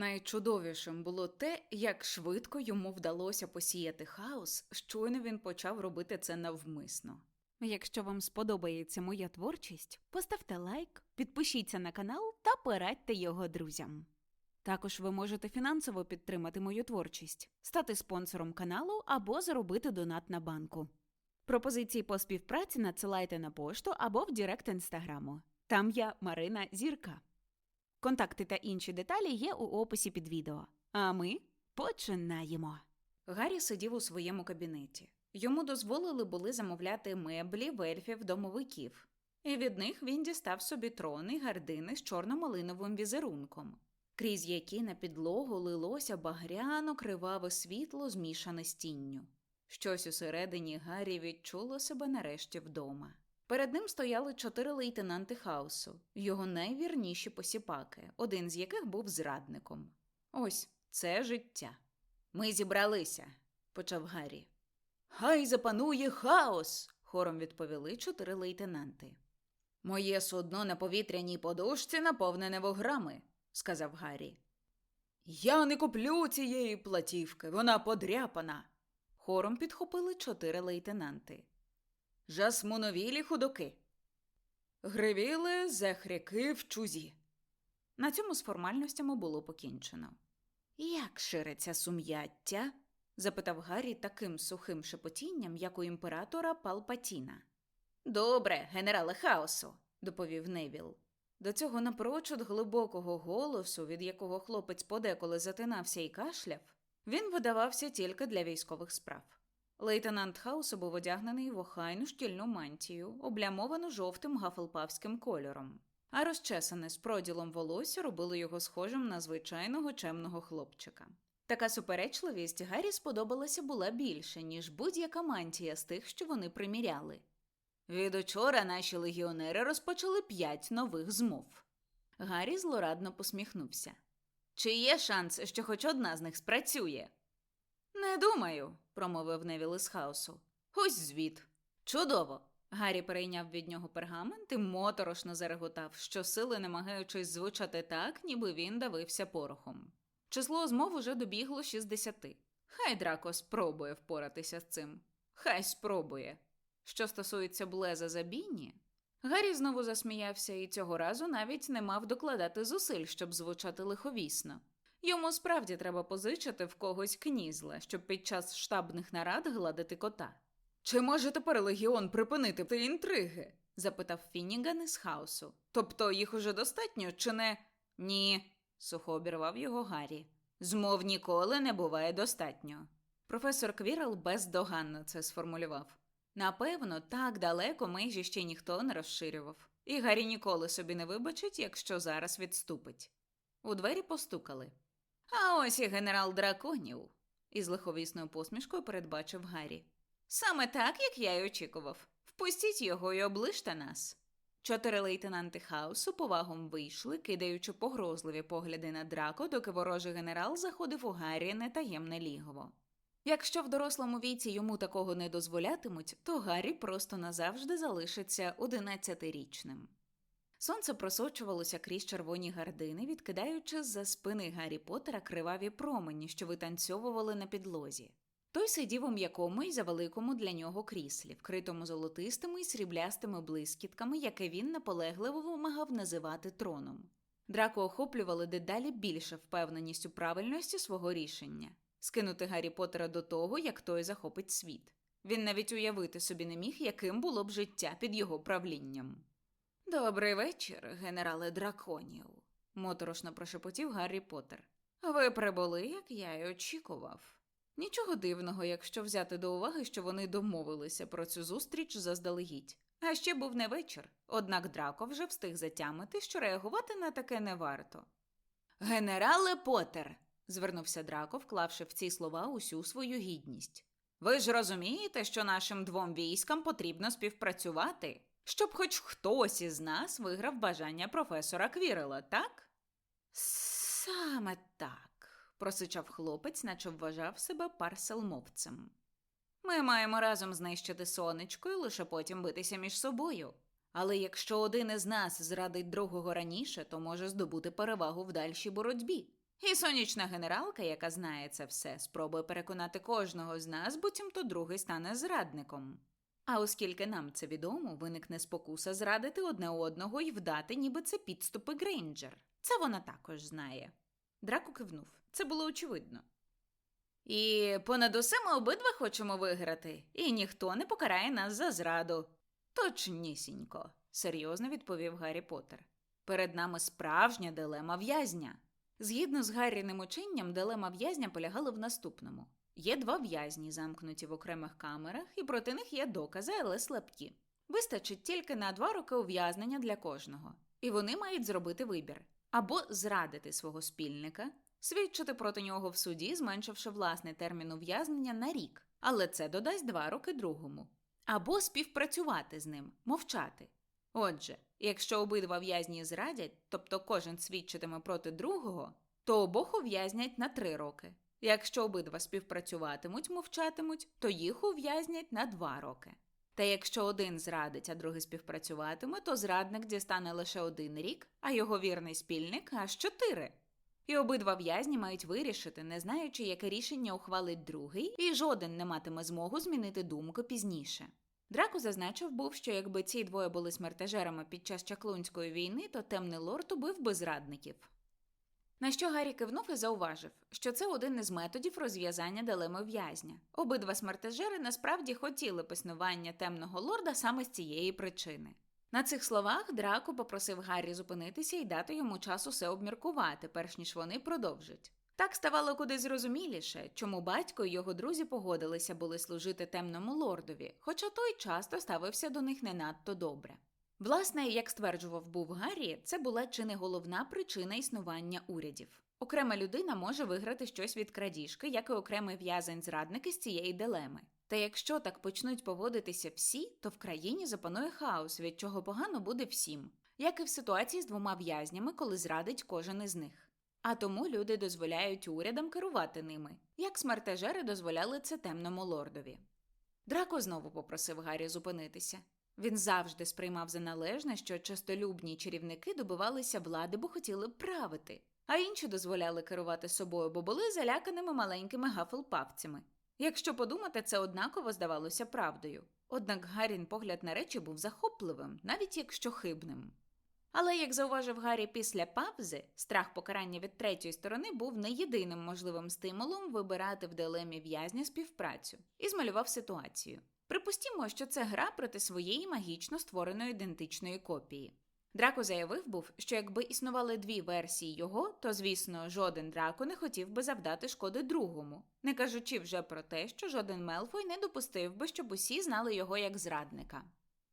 Найчудовішим було те, як швидко йому вдалося посіяти хаос, щойно він почав робити це навмисно. Якщо вам сподобається моя творчість, поставте лайк, підпишіться на канал та порадьте його друзям. Також ви можете фінансово підтримати мою творчість, стати спонсором каналу або зробити донат на банку. Пропозиції по співпраці надсилайте на пошту або в Директ інстаграму. Там я Марина Зірка. Контакти та інші деталі є у описі під відео. А ми починаємо. Гаррі сидів у своєму кабінеті. Йому дозволили були замовляти меблі в ельфів домовиків, і від них він дістав собі трони гардини з чорно-малиновим візерунком, крізь які на підлогу лилося багряно криваве світло, змішане з тінню. Щось усередині Гаррі відчуло себе нарешті вдома. Перед ним стояли чотири лейтенанти хаосу, його найвірніші посіпаки, один з яких був зрадником. Ось це життя. Ми зібралися, почав Гаррі. Хай запанує хаос. хором відповіли чотири лейтенанти. Моє судно на повітряній подушці наповнене вограми, сказав Гаррі. Я не куплю цієї платівки, вона подряпана. Хором підхопили чотири лейтенанти. Жасмуновілі худоки. Гривіли зехряки в чузі. На цьому з формальностями було покінчено. Як шириться сум'яття? запитав Гаррі таким сухим шепотінням, як у імператора Палпатіна. Добре, генерале хаосу, доповів Невіл. До цього напрочуд глибокого голосу, від якого хлопець подеколи затинався і кашляв, він видавався тільки для військових справ. Лейтенант Хаусу був одягнений в охайну штільну мантію, облямовану жовтим гафелпавським кольором, а розчесане з проділом волосся робило його схожим на звичайного чемного хлопчика. Така суперечливість Гаррі сподобалася була більше, ніж будь-яка мантія з тих, що вони приміряли. Від учора наші легіонери розпочали п'ять нових змов. Гаррі злорадно посміхнувся. Чи є шанс, що хоч одна з них спрацює? Не думаю, промовив Невіл із хаосу. Ось звіт. Чудово. Гаррі перейняв від нього пергамент і моторошно зареготав, щосили намагаючись звучати так, ніби він давився порохом. Число змов уже добігло 60. Хай Драко спробує впоратися з цим. Хай спробує. Що стосується Блеза Забіні, Гаррі знову засміявся і цього разу навіть не мав докладати зусиль, щоб звучати лиховісно. Йому справді треба позичити в когось кнізла, щоб під час штабних нарад гладити кота. Чи може тепер легіон припинити ті інтриги? запитав Фініган із хаосу. Тобто їх уже достатньо, чи не? Ні, сухо обірвав його Гаррі. Змов ніколи не буває достатньо. Професор Квірл бездоганно це сформулював. Напевно, так далеко межі ще ніхто не розширював, і Гаррі ніколи собі не вибачить, якщо зараз відступить. У двері постукали. А ось і генерал драконів, із лиховісною посмішкою передбачив Гаррі. Саме так, як я й очікував. Впустіть його і оближте нас. Чотири лейтенанти хаосу повагом вийшли, кидаючи погрозливі погляди на драко, доки ворожий генерал заходив у Гаррі нетаємне лігово. Якщо в дорослому віці йому такого не дозволятимуть, то Гаррі просто назавжди залишиться одинадцятирічним. Сонце просочувалося крізь червоні гардини, відкидаючи з-за спини Гаррі Поттера криваві промені, що витанцьовували на підлозі. Той сидів у м'якому й завеликому для нього кріслі, вкритому золотистими й сріблястими блискітками, яке він наполегливо вимагав називати троном. Драко охоплювали дедалі більше впевненість у правильності свого рішення скинути Гаррі Поттера до того, як той захопить світ. Він навіть уявити собі не міг, яким було б життя під його правлінням. Добрий вечір, генерале драконів, моторошно прошепотів Гаррі Поттер. Ви прибули, як я й очікував. Нічого дивного, якщо взяти до уваги, що вони домовилися про цю зустріч заздалегідь. А ще був не вечір, однак Драко вже встиг затямити, що реагувати на таке не варто. Генерале Поттер, звернувся Драко, вклавши в ці слова усю свою гідність. Ви ж розумієте, що нашим двом військам потрібно співпрацювати, щоб хоч хтось із нас виграв бажання професора Квірела, так? Саме так, просичав хлопець, наче вважав себе парселмовцем. Ми маємо разом знищити сонечко і лише потім битися між собою. Але якщо один із нас зрадить другого раніше, то може здобути перевагу в дальшій боротьбі. І сонячна генералка, яка знає це все, спробує переконати кожного з нас, буцімто другий стане зрадником. А оскільки нам це відомо, виникне спокуса зрадити одне одного і вдати, ніби це підступи Грейнджер. Це вона також знає. Драко кивнув. Це було очевидно. І понад усе ми обидва хочемо виграти, і ніхто не покарає нас за зраду. Точнісінько, серйозно відповів Гаррі Поттер. Перед нами справжня дилема в'язня. Згідно з Гарріним ученням, дилема в'язня полягала в наступному: є два в'язні, замкнуті в окремих камерах, і проти них є докази, але слабкі. Вистачить тільки на два роки ув'язнення для кожного, і вони мають зробити вибір або зрадити свого спільника, свідчити проти нього в суді, зменшивши власний термін ув'язнення на рік, але це додасть два роки другому, або співпрацювати з ним, мовчати. Отже, якщо обидва в'язні зрадять, тобто кожен свідчитиме проти другого, то обох ув'язнять на три роки. Якщо обидва співпрацюватимуть, мовчатимуть, то їх ув'язнять на два роки. Та якщо один зрадить, а другий співпрацюватиме, то зрадник дістане лише один рік, а його вірний спільник аж чотири. І обидва в'язні мають вирішити, не знаючи, яке рішення ухвалить другий, і жоден не матиме змогу змінити думку пізніше. Драко зазначив був, що якби ці двоє були смертежерами під час чаклунської війни, то темний лорд убив би зрадників. На що Гаррі кивнув і зауважив, що це один із методів розв'язання дилеми в'язня. Обидва смертежери насправді хотіли піснування темного лорда саме з цієї причини. На цих словах Драко попросив Гаррі зупинитися і дати йому час усе обміркувати, перш ніж вони продовжать. Так ставало куди зрозуміліше, чому батько і його друзі погодилися були служити темному лордові, хоча той часто ставився до них не надто добре. Власне, як стверджував був Гаррі, це була чи не головна причина існування урядів. Окрема людина може виграти щось від крадіжки, як і окремий в'язень зрадники з цієї дилеми. Та якщо так почнуть поводитися всі, то в країні запанує хаос, від чого погано буде всім, як і в ситуації з двома в'язнями, коли зрадить кожен із них. А тому люди дозволяють урядам керувати ними, як смертежери дозволяли це темному лордові. Драко знову попросив Гаррі зупинитися. Він завжди сприймав за належне, що частолюбні чарівники добивалися влади, бо хотіли правити, а інші дозволяли керувати собою, бо були заляканими маленькими гафелпавцями. Якщо подумати, це однаково здавалося правдою. Однак Гаррін погляд на речі був захопливим, навіть якщо хибним. Але, як зауважив Гаррі після павзи, страх покарання від третьої сторони був не єдиним можливим стимулом вибирати в дилемі в'язня співпрацю і змалював ситуацію. Припустімо, що це гра проти своєї магічно створеної ідентичної копії. Драко заявив був, що якби існували дві версії його, то, звісно, жоден драко не хотів би завдати шкоди другому, не кажучи вже про те, що жоден Мелфой не допустив би, щоб усі знали його як зрадника.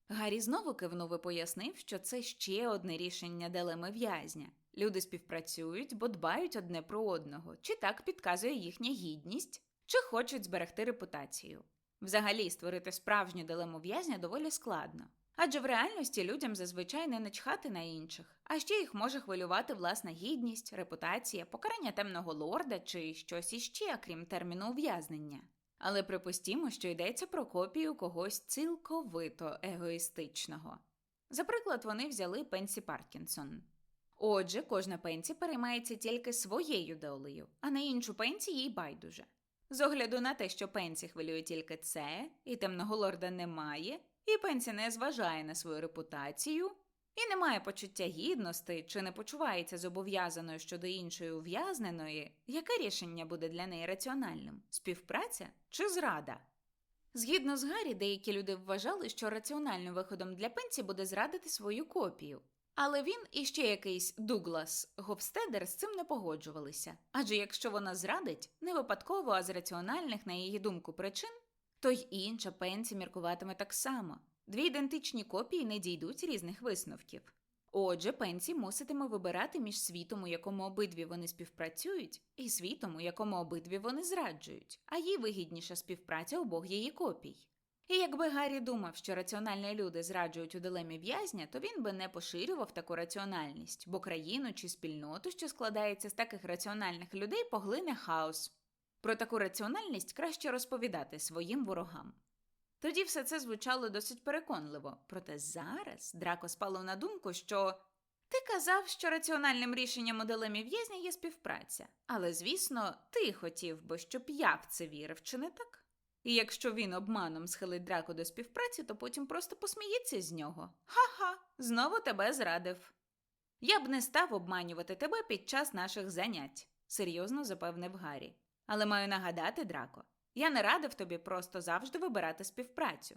Гаррі знову кивнув і пояснив, що це ще одне рішення дилеми в'язня. Люди співпрацюють, бо дбають одне про одного, чи так підказує їхня гідність, чи хочуть зберегти репутацію. Взагалі, створити справжню дилему в'язня доволі складно. Адже в реальності людям зазвичай не начхати на інших, а ще їх може хвилювати власна гідність, репутація, покарання темного лорда чи щось іще, крім терміну ув'язнення. Але припустімо, що йдеться про копію когось цілковито егоїстичного. За приклад, вони взяли Пенсі Паркінсон. Отже, кожна пенсі переймається тільки своєю долею, а на іншу пенсі їй байдуже. З огляду на те, що пенсі хвилює тільки це, і темного лорда немає, і пенсі не зважає на свою репутацію, і не має почуття гідності чи не почувається зобов'язаною щодо іншої ув'язненої, яке рішення буде для неї раціональним співпраця чи зрада? Згідно з Гаррі, деякі люди вважали, що раціональним виходом для пенсі буде зрадити свою копію. Але він і ще якийсь Дуглас Говстедер з цим не погоджувалися. Адже якщо вона зрадить, не випадково, а з раціональних, на її думку, причин, то й інша пенсі міркуватиме так само. Дві ідентичні копії не дійдуть різних висновків. Отже, пенсі муситиме вибирати між світом, у якому обидві вони співпрацюють, і світом, у якому обидві вони зраджують, а їй вигідніша співпраця обох її копій. І якби Гаррі думав, що раціональні люди зраджують у дилемі в'язня, то він би не поширював таку раціональність, бо країну чи спільноту, що складається з таких раціональних людей, поглине хаос. Про таку раціональність краще розповідати своїм ворогам. Тоді все це звучало досить переконливо, проте зараз Драко спало на думку, що Ти казав, що раціональним рішенням у дилемі в'язня є співпраця, але, звісно, ти хотів би, щоб я в це вірив, чи не так? І якщо він обманом схилить драку до співпраці, то потім просто посміється з нього. Ха-ха, знову тебе зрадив. Я б не став обманювати тебе під час наших занять, серйозно запевнив Гаррі. Але маю нагадати, Драко, я не радив тобі просто завжди вибирати співпрацю.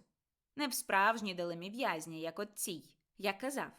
Не в справжній дилемі в'язні, як от цій. Я казав,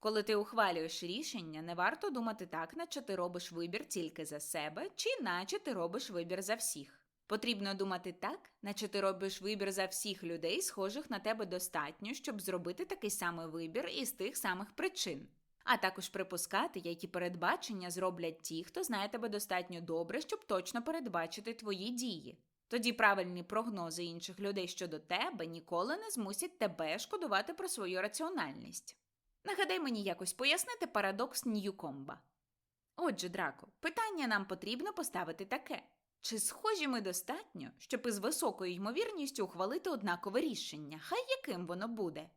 коли ти ухвалюєш рішення, не варто думати так, наче ти робиш вибір тільки за себе, чи наче ти робиш вибір за всіх. Потрібно думати так, наче ти робиш вибір за всіх людей, схожих на тебе достатньо, щоб зробити такий самий вибір із тих самих причин. А також припускати, які передбачення зроблять ті, хто знає тебе достатньо добре, щоб точно передбачити твої дії. Тоді правильні прогнози інших людей щодо тебе ніколи не змусять тебе шкодувати про свою раціональність. Нагадай мені якось пояснити парадокс Ньюкомба. Отже, Драко, питання нам потрібно поставити таке: чи схожі ми достатньо, щоб із високою ймовірністю ухвалити однакове рішення, хай яким воно буде,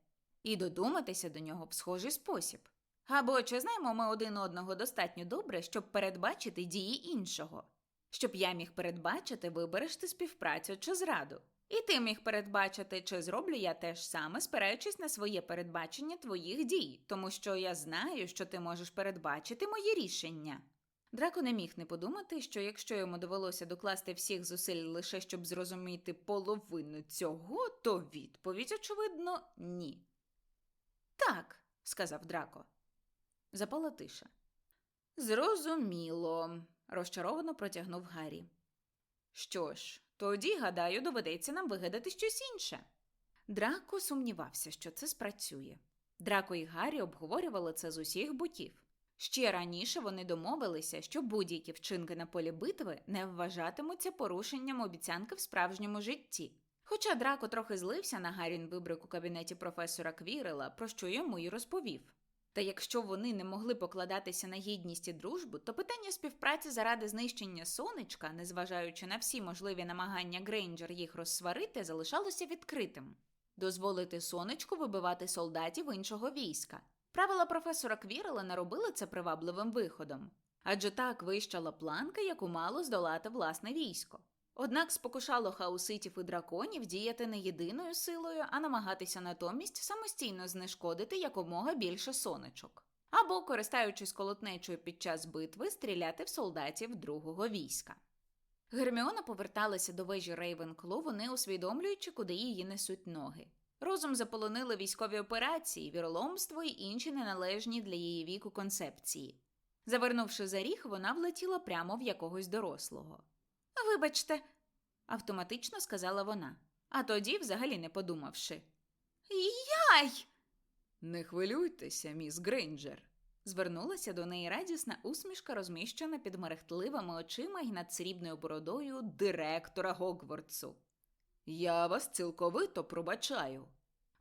і додуматися до нього в схожий спосіб? Або чи знаємо ми один одного достатньо добре, щоб передбачити дії іншого? Щоб я міг передбачити, вибереш ти співпрацю чи зраду. І ти міг передбачити, чи зроблю я те ж саме, спираючись на своє передбачення твоїх дій, тому що я знаю, що ти можеш передбачити мої рішення. Драко не міг не подумати, що якщо йому довелося докласти всіх зусиль лише щоб зрозуміти половину цього, то відповідь, очевидно, ні. Так, сказав Драко. Запала тиша. Зрозуміло, розчаровано протягнув Гаррі. Що ж, тоді, гадаю, доведеться нам вигадати щось інше. Драко сумнівався, що це спрацює. Драко і Гаррі обговорювали це з усіх боків. Ще раніше вони домовилися, що будь-які вчинки на полі битви не вважатимуться порушенням обіцянки в справжньому житті. Хоча Драко трохи злився на Гаррін вибрик у кабінеті професора Квірела, про що йому й розповів. Та якщо вони не могли покладатися на гідність і дружбу, то питання співпраці заради знищення сонечка, незважаючи на всі можливі намагання Грейнджер їх розсварити, залишалося відкритим дозволити сонечку вибивати солдатів іншого війська. Правила професора Квірела не робили це привабливим виходом, адже так вищала планка, яку мало здолати власне військо. Однак спокушало хауситів і драконів діяти не єдиною силою, а намагатися натомість самостійно знешкодити якомога більше сонечок. Або, користаючись колотнечою під час битви, стріляти в солдатів другого війська. Герміона поверталася до вежі Рейвенкло, вони усвідомлюючи, куди її несуть ноги. Розум заполонили військові операції, віроломство і інші неналежні для її віку концепції. Завернувши за ріг, вона влетіла прямо в якогось дорослого. Вибачте, автоматично сказала вона, а тоді, взагалі не подумавши. Яй! Не хвилюйтеся, міс Грейнджер. Звернулася до неї радісна усмішка, розміщена під мерехтливими очима і над срібною бородою директора Гогвардсу. Я вас цілковито пробачаю.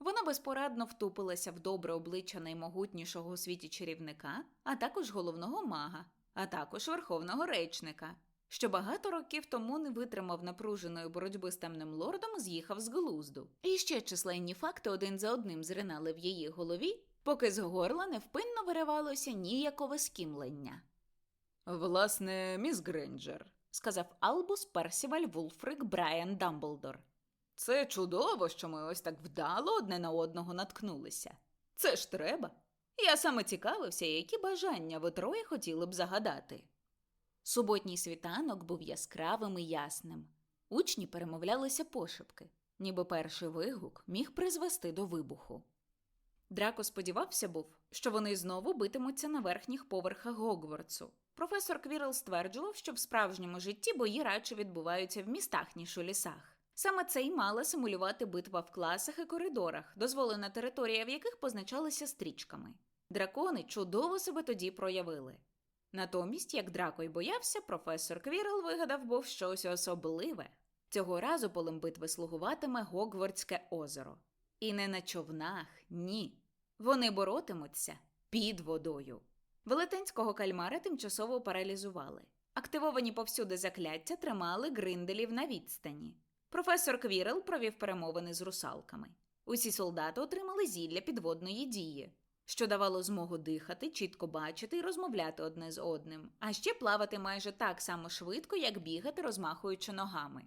Вона безпорадно втупилася в добре обличчя наймогутнішого у світі чарівника, а також головного мага, а також верховного речника, що багато років тому не витримав напруженої боротьби з темним лордом з'їхав з глузду. І ще численні факти один за одним зринали в її голові, поки з горла невпинно виривалося ніякове скімлення. Власне, міс Гренджер, сказав Албус Персіваль Вулфрик Брайан Дамблдор. Це чудово, що ми ось так вдало одне на одного наткнулися. Це ж треба. Я саме цікавився, які бажання ви троє хотіли б загадати. Суботній світанок був яскравим і ясним. Учні перемовлялися пошепки, ніби перший вигук міг призвести до вибуху. Драко сподівався був, що вони знову битимуться на верхніх поверхах Гогвардсу. Професор Квірл стверджував, що в справжньому житті бої радше відбуваються в містах, ніж у лісах. Саме це й мала симулювати битва в класах і коридорах, дозволена територія в яких позначалася стрічками. Дракони чудово себе тоді проявили. Натомість, як Драко й боявся, професор Квірл вигадав був щось особливе. Цього разу полем битви слугуватиме Гогвардське озеро. І не на човнах, ні. Вони боротимуться під водою. Велетенського кальмара тимчасово паралізували. Активовані повсюди закляття тримали гринделів на відстані. Професор Квірел провів перемовини з русалками. Усі солдати отримали зілля підводної дії. що давало змогу дихати, чітко бачити і розмовляти одне з одним, а ще плавати майже так само швидко, як бігати, розмахуючи ногами.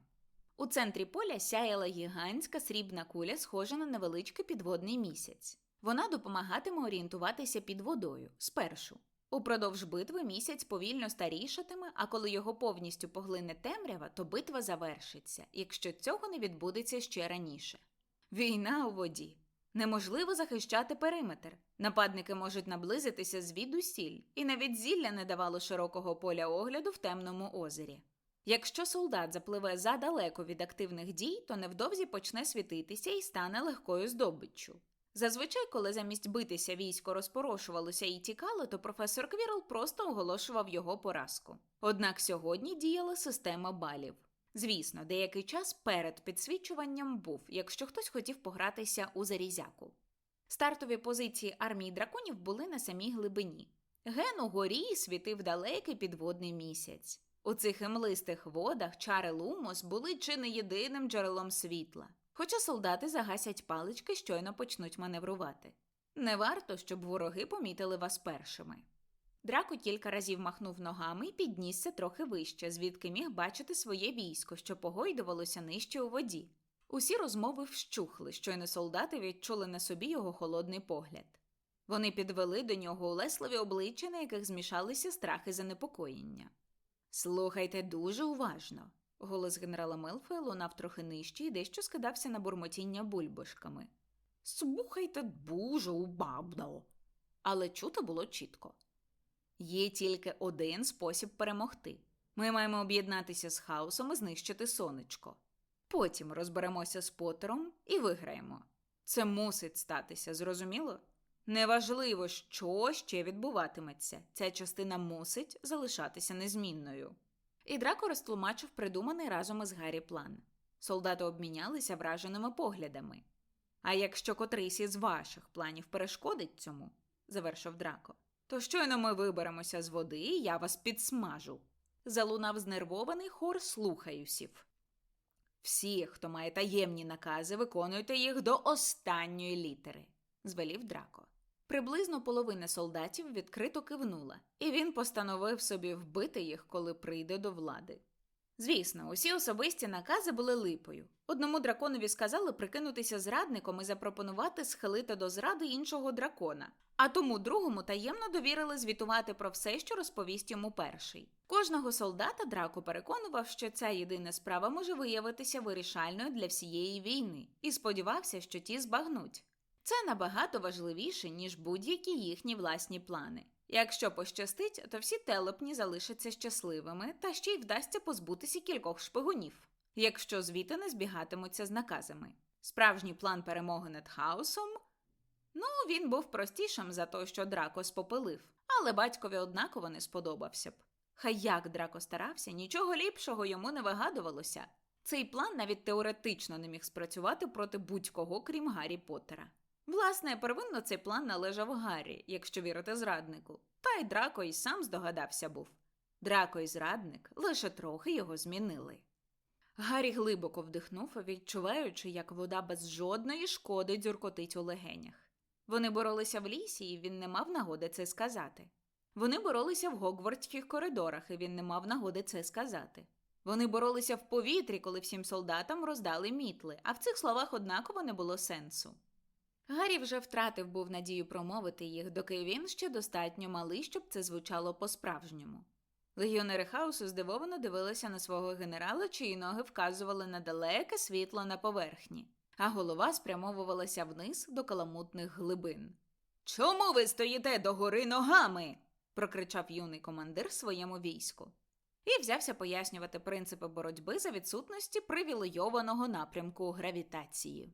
У центрі поля сяяла гігантська срібна куля, схожа на невеличкий підводний місяць. Вона допомагатиме орієнтуватися під водою спершу. Упродовж битви місяць повільно старішатиме, а коли його повністю поглине темрява, то битва завершиться, якщо цього не відбудеться ще раніше. Війна у воді. Неможливо захищати периметр. Нападники можуть наблизитися звідусіль, і навіть зілля не давало широкого поля огляду в темному озері. Якщо солдат запливе задалеко від активних дій, то невдовзі почне світитися і стане легкою здобиччю. Зазвичай, коли замість битися військо розпорошувалося і тікало, то професор Квірл просто оголошував його поразку. Однак сьогодні діяла система балів. Звісно, деякий час перед підсвічуванням був, якщо хтось хотів погратися у зарізяку. Стартові позиції армії драконів були на самій глибині. Ген у горі світив далекий підводний місяць. У цих імлистих водах чари Лумос були чи не єдиним джерелом світла. Хоча солдати загасять палички, щойно почнуть маневрувати. Не варто, щоб вороги помітили вас першими. Драко кілька разів махнув ногами і піднісся трохи вище, звідки міг бачити своє військо, що погойдувалося нижче у воді. Усі розмови вщухли, щойно солдати відчули на собі його холодний погляд. Вони підвели до нього улесливі обличчя, на яких змішалися страх і занепокоєння. Слухайте дуже уважно. Голос генерала Мелфоя лунав трохи нижче і дещо скидався на бурмотіння бульбашками. Слухайте дуже уважно. Але чути було чітко. Є тільки один спосіб перемогти. Ми маємо об'єднатися з хаосом і знищити сонечко. Потім розберемося з Потером і виграємо. Це мусить статися, зрозуміло? Неважливо, що ще відбуватиметься, ця частина мусить залишатися незмінною. І Драко розтлумачив придуманий разом із Гаррі план. Солдати обмінялися враженими поглядами. А якщо котрийсь із ваших планів перешкодить цьому, завершив Драко, то щойно ми виберемося з води, і я вас підсмажу. Залунав знервований хор слухаюсів. Всі, хто має таємні накази, виконуйте їх до останньої літери, звелів Драко. Приблизно половина солдатів відкрито кивнула, і він постановив собі вбити їх, коли прийде до влади. Звісно, усі особисті накази були липою. Одному драконові сказали прикинутися зрадником і запропонувати схилити до зради іншого дракона, а тому другому таємно довірили звітувати про все, що розповість йому перший. Кожного солдата драко переконував, що ця єдина справа може виявитися вирішальною для всієї війни, і сподівався, що ті збагнуть. Це набагато важливіше, ніж будь-які їхні власні плани. Якщо пощастить, то всі телепні залишаться щасливими, та ще й вдасться позбутися кількох шпигунів, якщо звіти не збігатимуться з наказами. Справжній план перемоги над хаосом. Ну, він був простішим за той, що Драко спопилив, але батькові однаково не сподобався б. Хай як Драко старався, нічого ліпшого йому не вигадувалося. Цей план навіть теоретично не міг спрацювати проти будь-кого, крім Гаррі Поттера. Власне, первинно цей план належав Гаррі, якщо вірити зраднику. Та й Драко й сам здогадався був. Драко і зрадник лише трохи його змінили. Гаррі глибоко вдихнув, відчуваючи, як вода без жодної шкоди дзюркотить у легенях. Вони боролися в лісі, і він не мав нагоди це сказати. Вони боролися в Гогвардських коридорах, і він не мав нагоди це сказати. Вони боролися в повітрі, коли всім солдатам роздали мітли, а в цих словах однаково не було сенсу. Гаррі вже втратив був надію промовити їх, доки він ще достатньо малий, щоб це звучало по-справжньому. Легіонери хаосу здивовано дивилися на свого генерала, чиї ноги вказували на далеке світло на поверхні, а голова спрямовувалася вниз до каламутних глибин. Чому ви стоїте догори ногами? прокричав юний командир своєму війську. І взявся пояснювати принципи боротьби за відсутності привілейованого напрямку гравітації.